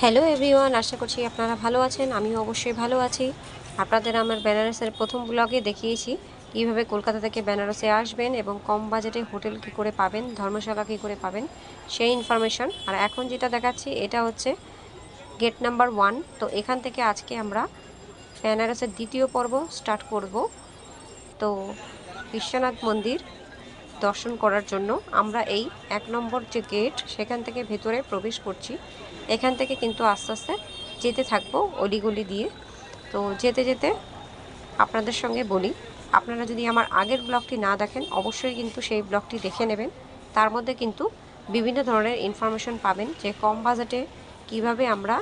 Hello everyone আশা করছি আপনারা ভালো আছেন, আমিও অবশ্যই ভালো আছি। আপনাদের আমার বেনারসের প্রথম ব্লগে দেখিয়েছি কীভাবে কলকাতা থেকে বেনারসে আসবেন এবং কম বাজেটে হোটেল কী করে পাবেন, ধর্মশালা কী করে পাবেন, সেই ইনফরমেশন আর এখন যেটা দেখাচ্ছি, এটা হচ্ছে গেট নাম্বার ওয়ান তো এখান থেকে আজকে আমরা বেনারসের দ্বিতীয় পর্ব স্টার্ট করব। তো বিশ্বনাথ মন্দির দর্শন করার জন্য আমরা এই এক নম্বর যে গেট সেখান থেকে ভেতরে প্রবেশ করছি। এখান থেকে কিন্তু আস্তে আস্তে যেতে থাকব অলিগলি দিয়ে। তো যেতে যেতে আপনাদের সঙ্গে বলি, আপনারা যদি আমার আগের ব্লগটি না দেখেন, অবশ্যই কিন্তু সেই ব্লগটি দেখে নেবেন। তার মধ্যে কিন্তু বিভিন্ন ধরনের ইনফরমেশন পাবেন যে কম বাজেটে কীভাবে আমরা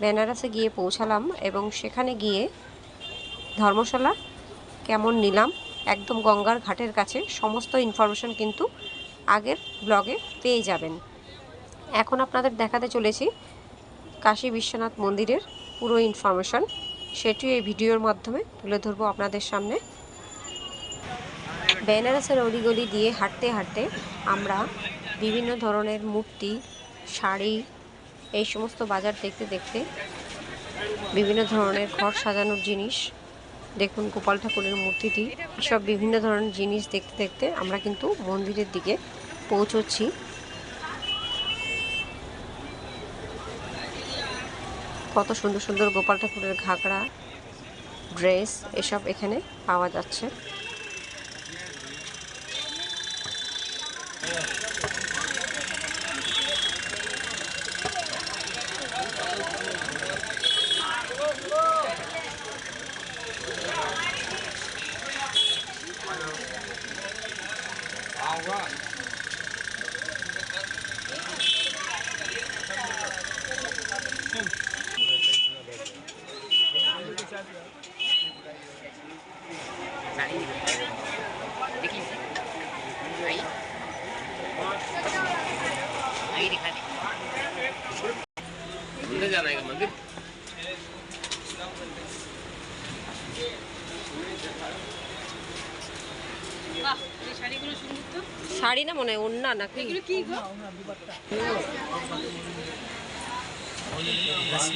বেনারসে গিয়ে পৌঁছালাম এবং সেখানে গিয়ে ধর্মশালা কেমন নিলাম। একদম গঙ্গার ঘাটের কাছে। সমস্ত ইনফরমেশন কিন্তু আগের ব্লগে পেয়ে যাবেন। এখন আপনাদের দেখাতে চলেছি কাশী বিশ্বনাথ মন্দিরের পুরো ইনফরমেশন সেটিও এই ভিডিওর মাধ্যমে তুলে ধরবো আপনাদের সামনে। বেনারসের অলিগলি দিয়ে হাঁটতে হাঁটতে আমরা বিভিন্ন ধরনের মূর্তি, শাড়ি, এই সমস্ত বাজার দেখতে দেখতে বিভিন্ন ধরনের ঘর সাজানোর জিনিস দেখুন গোপাল ঠাকুরের মূর্তিটি সব বিভিন্ন ধরনের জিনিস দেখতে দেখতে আমরা কিন্তু মন্দিরের দিকে পৌঁছচ্ছি। কত সুন্দর সুন্দর গোপাল ঠাকুরের ঘাগড়া ড্রেস, এসব এখানে পাওয়া যাচ্ছে। শাড়ি না মনে হয় ওন্না নাকি? এগুলো কি গো? कैसे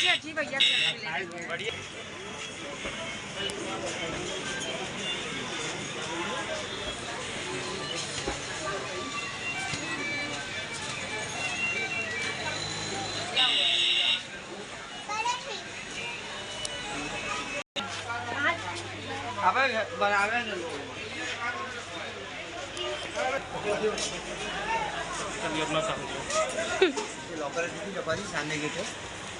अच्छी अच्छी भैया बढ़िया। अबे बराबर लॉकर व्यापारी सामने गेट है।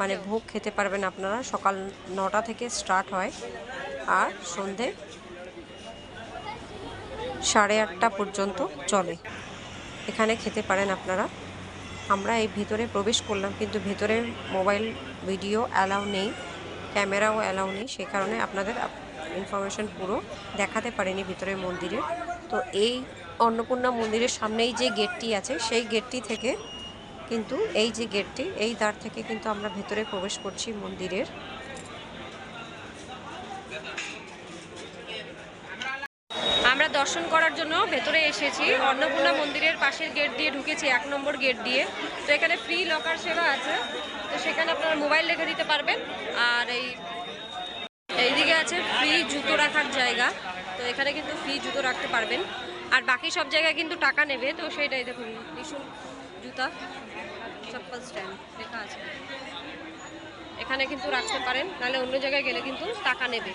মানে ভোগ খেতে পারবেন আপনারা। সকাল নটা থেকে স্টার্ট হয় আর সন্ধে সাড়ে আটটা পর্যন্ত চলে। এখানে খেতে পারেন আপনারা। আমরা এই ভেতরে প্রবেশ করলাম, কিন্তু ভেতরে মোবাইল ভিডিও অ্যালাউ নেই, ক্যামেরাও অ্যালাউ নেই, সে কারণে আপনাদের ইনফরমেশন পুরো দেখাতে পারেনি ভিতরের মন্দিরে। তো এই অন্নপূর্ণা মন্দিরের সামনেই যে গেটটি আছে, সেই গেটটি থেকে কিন্তু এই যে গেটটি, এই দ্বার থেকে কিন্তু আমরা ভেতরে প্রবেশ করছি মন্দিরের। আমরা দর্শন করার জন্য ভেতরে এসেছি। অন্নপূর্ণা মন্দিরের পাশের গেট দিয়ে ঢুকেছি, এক নম্বর গেট দিয়ে। তো এখানে ফ্রি লকার সেবা আছে। তো সেখানে আপনারা মোবাইল রেখে দিতে পারবেন। আর এই, এইদিকে আছে ফ্রি জুতো রাখার জায়গা। তো এখানে কিন্তু ফ্রি জুতো রাখতে পারবেন। আর বাকি সব জায়গায় কিন্তু টাকা নেবে। তো সেটাই দেখুন ভীষণ জুতা চপ্পল স্ট্যান্ড লেখা আছে। এখানে কিন্তু রাখতে পারেন নাহলে অন্য জায়গায় গেলে কিন্তু টাকা নেবে।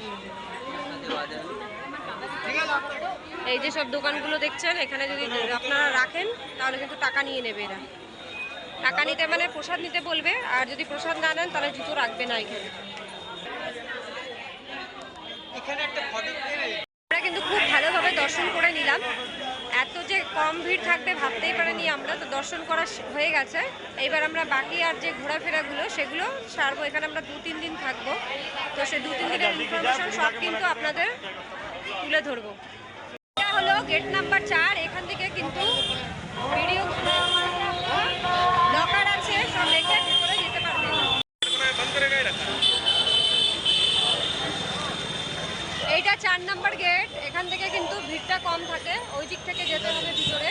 এই যে সব দোকানগুলো দেখছেন এখানে যদি আপনারা রাখেন তাহলে কিন্তু টাকা নিয়ে নেবে এরা। টাকা নিতে মানে প্রসাদ নিতে বলবে আর যদি প্রসাদ না নেন তাহলে জুতো রাখবে না এখানে। আমরা কিন্তু খুব ভালোভাবে দর্শন করে নিলাম। যে কম ভিড় থাকবে ভাবতেই পারিনি আমরা, তো দর্শন করা হয়ে গেছে। এবার আমরা বাকি আর যে ঘোরাফেরাগুলো, সেগুলো সারবো। এখানে আমরা দু তিন দিন থাকব। তো সে দু তিন দিনের ইনফরমেশন সব কিন্তু আপনাদের তুলে ধরবো। এটা হলো গেট নাম্বার চার। এখান থেকে কিন্তু ভিডিও লকার আছে সব রেখে ভিতরে যেতে পারবেন এইটা চার নাম্বার গেট এখান থেকে কিন্তু ভিড়টা কম থাকে, ওই দিক থেকে যেতে হবে ভিতরে।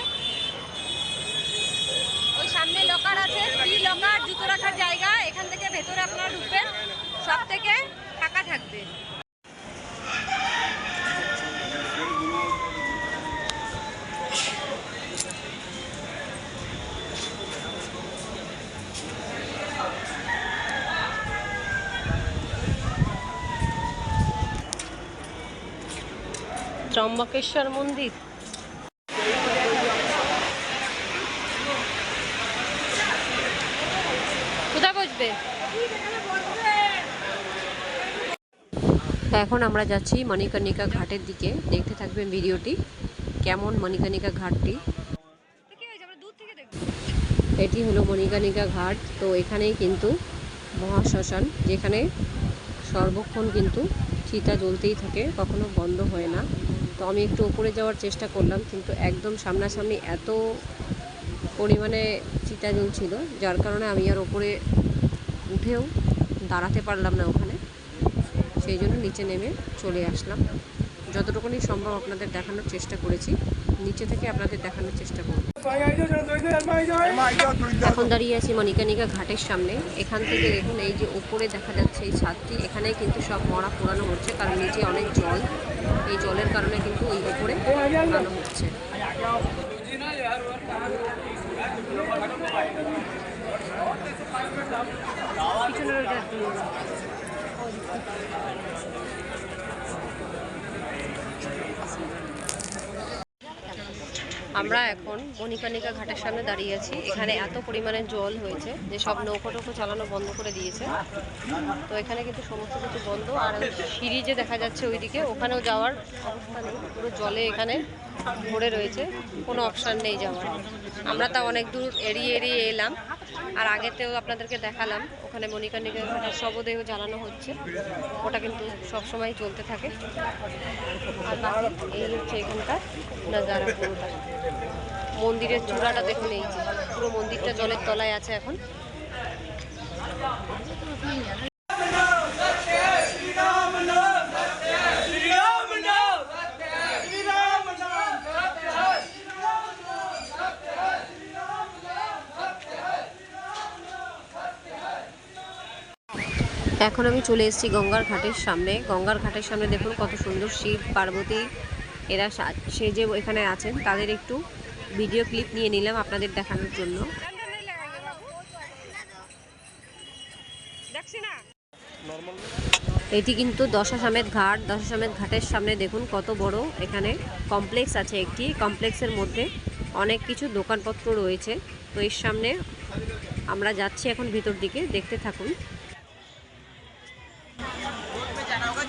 ওই সামনে লকার আছে, ফ্রি লকার, জুতো রাখার জায়গা, এখান থেকে ভেতরে আপনারা ঢুকবেন, সব থেকে ফাঁকা থাকবে। ত্রম্বকেশ্বর মন্দির। কোথায় বসবে? এখন আমরা যাচ্ছি মণিকর্ণিকা ঘাটের দিকে। দেখতে থাকবেন ভিডিওটি। কেমন মণিকর্ণিকা ঘাটটি? এটি হলো মণিকর্ণিকা ঘাট। তো এখানেই কিন্তু মহাশ্মশান, যেখানে সর্বক্ষণ কিন্তু চিতা জ্বলতেই থাকে, কখনো বন্ধ হয় না। তো আমি একটু উপরে যাওয়ার চেষ্টা করলাম, কিন্তু একদম সামনাসামনি এত পরিমাণে চিতা জ্বলছিল যার কারণে আমি আর ওপরে উঠেও দাঁড়াতে পারলাম না ওখানে। সেই জন্য নিচে নেমে চলে আসলাম। যতটুকুনি সম্ভব আপনাদের দেখানোর চেষ্টা করেছি, নিচে থেকে আপনাদের দেখানোর চেষ্টা করব। এখন দাঁড়িয়ে আছি মণিকানিকা ঘাটের সামনে। এখান থেকে দেখুন, এই যে উপরে দেখা যাচ্ছে এই ছাদটি এখানে কিন্তু সব মরা পোড়ানো হচ্ছে, কারণ নিচে অনেক জল। এই জলের কারণে কিন্তু ওই উপরে ভালো হচ্ছে। পিছনের ওইটা একটু নিয়ে যাও। আমরা এখন মণিকানিকা ঘাটের সামনে দাঁড়িয়ে আছি। এখানে এত পরিমাণে জল হয়েছে যে সব নৌকো টৌকো চালানো বন্ধ করে দিয়েছে। তো এখানে কিন্তু সমস্ত কিছু বন্ধ। আর সিঁড়ি যে দেখা যাচ্ছে ওইদিকে, ওখানেও যাওয়ার অবস্থা নেই। পুরো জলে এখানে ভরে রয়েছে। কোনো অপশান নেই যাওয়ার। আমরা তা অনেক দূর এড়িয়ে এড়িয়ে এলাম। আর আগেতেও আপনাদেরকে দেখালাম ওখানে মণিকানিকা ঘাটের শবদেহ জ্বালানো হচ্ছে। ওটা কিন্তু সবসময় চলতে থাকে। আর বাকি এই হচ্ছে এখানকার নাজারা পুরোটা। মন্দিরের চূড়াটা দেখুন এই যে। পুরো মন্দিরটা জলের তলায় আছে এখন। এখন আমি চলে এসেছি গঙ্গার ঘাটের সামনে। গঙ্গার ঘাটের সামনে দেখুন কত সুন্দর শিব, পার্বতী, এরা সেজে এখানে আছেন, তাদের একটু ভিডিও ক্লিপ নিয়ে নিলাম আপনাদের দেখানোর জন্য। এটি কিন্তু দশাসামেত ঘাট। দশাসামেত ঘাটের সামনে দেখুন কত বড় এখানে কমপ্লেক্স আছে একটি। কমপ্লেক্সের মধ্যে অনেক কিছু দোকানপত্র রয়েছে। তো এর সামনে আমরা যাচ্ছি এখন ভিতর দিকে। দেখতে থাকুন।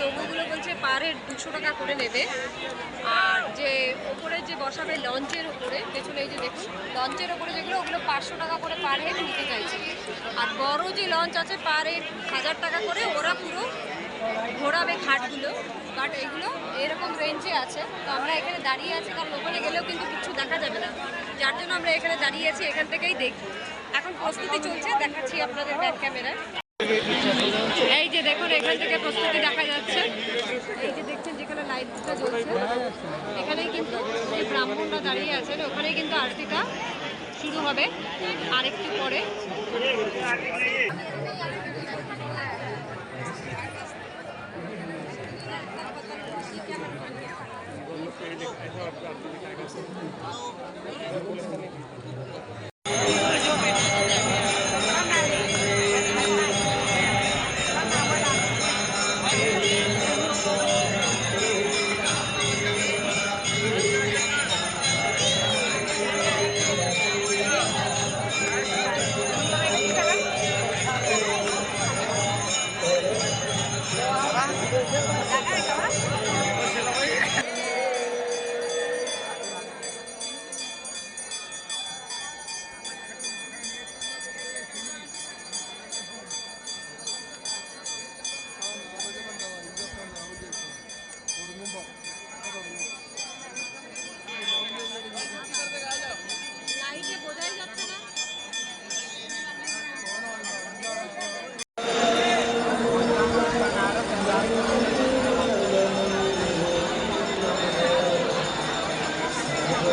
নৌকোগুলো বলছে পার হেড দুশো টাকা করে নেবে। আর যে ওপরে যে বসাবে লঞ্চের ওপরে, পেছনে এই যে দেখুন, লঞ্চের ওপরে যেগুলো, ওগুলো পাঁচশো টাকা করে পার হেড নিতে চাইছে। আর বড় যে লঞ্চ আছে পার হেড হাজার টাকা করে, ওরা পুরো ঘোরাবে ঘাটগুলো বাট এগুলো এরকম রেঞ্জে আছে। তো আমরা এখানে দাঁড়িয়ে আছি, কারণ ওখানে গেলেও কিন্তু কিছু দেখা যাবে না। যার জন্য আমরা এখানে দাঁড়িয়ে আছি, এখান থেকেই দেখি। এখন প্রস্তুতি চলছে, দেখাচ্ছি আপনাদের ব্যাক ক্যামেরায় এই যে দেখুন, এখান থেকে প্রস্তুতি দেখা যাচ্ছে। এই যে দেখছেন যেখানে লাইটটা জ্বলছে, এখানেই কিন্তু যে ব্রাহ্মণরা দাঁড়িয়ে আছেন। ওখানেই কিন্তু আরতিটা শুরু হবে, আরেকটু পরে।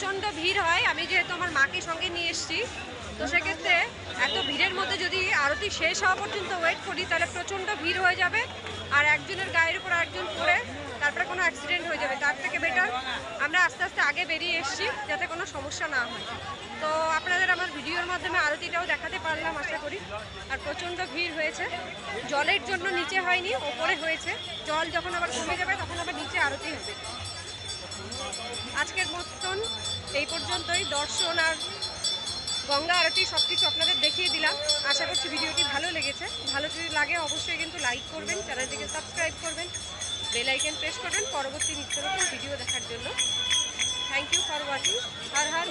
প্রচণ্ড ভিড় হয়। আমি যেহেতু আমার মাকে সঙ্গে নিয়ে এসেছি, তো সেক্ষেত্রে এত ভিড়ের মধ্যে যদি আরতি শেষ হওয়া পর্যন্ত ওয়েট করি, তাহলে প্রচণ্ড ভিড় হয়ে যাবে। আর একজনের গায়ের উপর একজন পড়ে, তারপরে কোনো অ্যাক্সিডেন্ট হয়ে যাবে। তার থেকে বেটার আমরা আস্তে আস্তে আগে বেরিয়ে এসেছি, যাতে কোনো সমস্যা না হয়। তো আপনাদের আমার ভিডিওর মাধ্যমে আরতিটাও দেখাতে পারলাম, আশা করি। আর প্রচণ্ড ভিড় হয়েছে। জলের জন্য নিচে হয়নি, ওপরে হয়েছে। জল যখন আবার কমে যাবে, তখন আবার নিচে আরতি হবে। আজকের মতন এই পর্যন্তই। দর্শন আর গঙ্গা আরতি সব কিছু আপনাদের দেখিয়ে দিলাম। আশা করছি ভিডিওটি ভালো লেগেছে। ভালো যদি লাগে অবশ্যই কিন্তু লাইক করবেন, চ্যানেলটিকে সাবস্ক্রাইব করবেন বেল আইকন প্রেস করবেন, পরবর্তী নিত্য নতুন ভিডিও দেখার জন্য। থ্যাংক ইউ ফর ওয়াচিং হার হর